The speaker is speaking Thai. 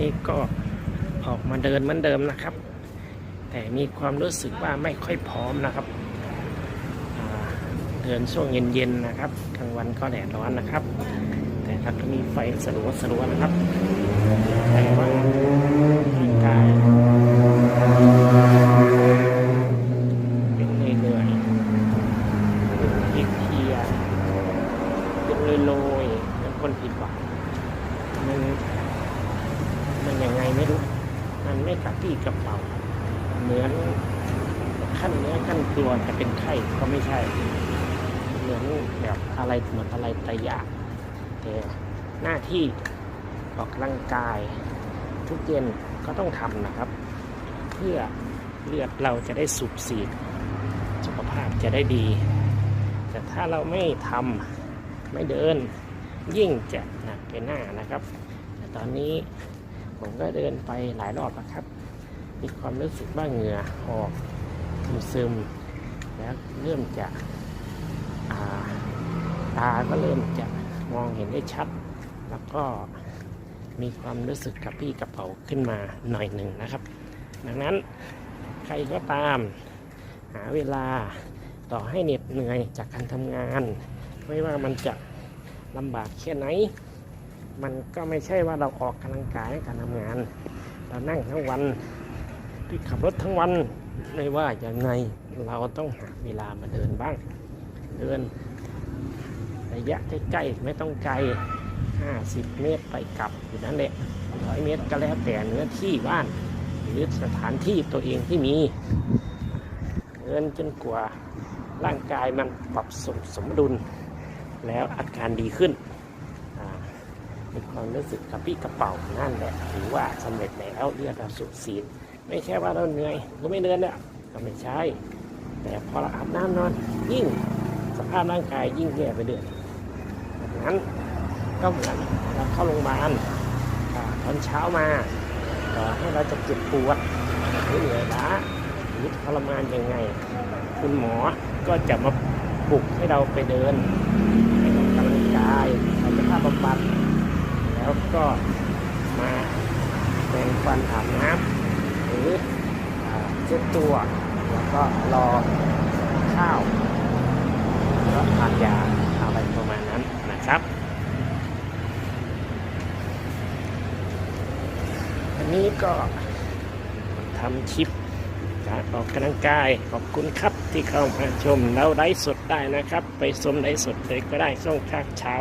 นี้ก็ออกมาเดินเหมือนเดิมนะครับ แต่มีความรู้สึกว่าไม่ค่อยพร้อมนะครับเดินช่วงเย็นๆนะครับกลางวันก็แดดร้อนนะครับ แต่ถ้าก็มีไฟสลัวสลัวนะครับแต่ว่าร่างกายเป็นเหนื่อยๆเพลียเป็นลอยๆเหมือนคนผิดหวังมันมันยัง ไม่รู้ มันไม่กระปี้กระเป๋าเหมือนขั้นเนื้อขั้นตัวจะเป็นไข้ก็ไม่ใช่ เหมือนแบบอะไรเหมือนอะไรตะยะแต่หน้าที่ออกกำลังกาย ทุกเย็นก็ต้องทำนะครับ เพื่อเลือดเราจะได้สูบฉีดสุขภาพจะได้ดี แต่ถ้าเราไม่ทำไม่เดินยิ่งจะหนักไปหน้านะครับ แต่ตอนนี้ ผมก็เดินไปหลายรอบแล้วครับ มีความรู้สึกว่าเหงื่อออกซึมแล้วเริ่มจะาตาก็เริ่มจะมองเห็นได้ชัด แล้วก็มีความรู้สึกกระปี้กระเป๋าขึ้นมาหน่อยหนึ่งนะครับ ดังนั้นใครก็ตามหาเวลาต่อให้เหน็ดเหนื่อยจากการทำงาน ไม่ว่ามันจะลำบากแค่ไหน มันก็ไม่ใช่ว่าเราออกกำลังกายการทำงาน เรานั่งทั้งวันที่ขับรถทั้งวันไม่ว่าอย่างไงเราต้องหาเวลามาเดินบ้าง เดินระยะใกล้ๆไม่ต้องไกล 50 เมตรไปกลับอยู่นั่นแหละร้อยเมตรก็แล้วแต่เนื้อที่บ้าน หรือสถานที่ตัวเองที่มี เดินจนกว่าร่างกายมันปรับสมสมดุล แล้วอาการดีขึ้น มีความรู้สึกกระปี้กระเป๋านั่นแหละถือว่าสำเร็จแล้วเลือดเราสูบฉีดไม่ใช่ว่าเราเหนื่อยก็ไม่เดินเนี่ยก็ไม่ใช่ แต่พอเราอาบน้ำนอน ยิ่งสภาพร่างกายยิ่งแย่ไปเรื่อยดังนั้นก็เหมือนเราเข้าโรงพยาบาลตอนเช้ามาต่อให้เราจะเจ็บปวดหรือเหนื่อยล้าหรือทรมานยังไง คุณหมอก็จะมาปลุกให้เราไปเดินให้ออกกำลังกายกายภาพบำบัด ก็มาแปรงฟันอาบน้ำหรืออ่าเช็ดตัว แล้วก็รอข้าวแล้วทานยาอะไรประมาณนั้นนะครับอันนี้ก็ทำคลิปการออกกำลังกายขอบคุณครับที่เข้ามาชมเราไลฟ์สดได้นะครับ ไปชมไลฟ์สดเลยก็ได้ช่วงเช้า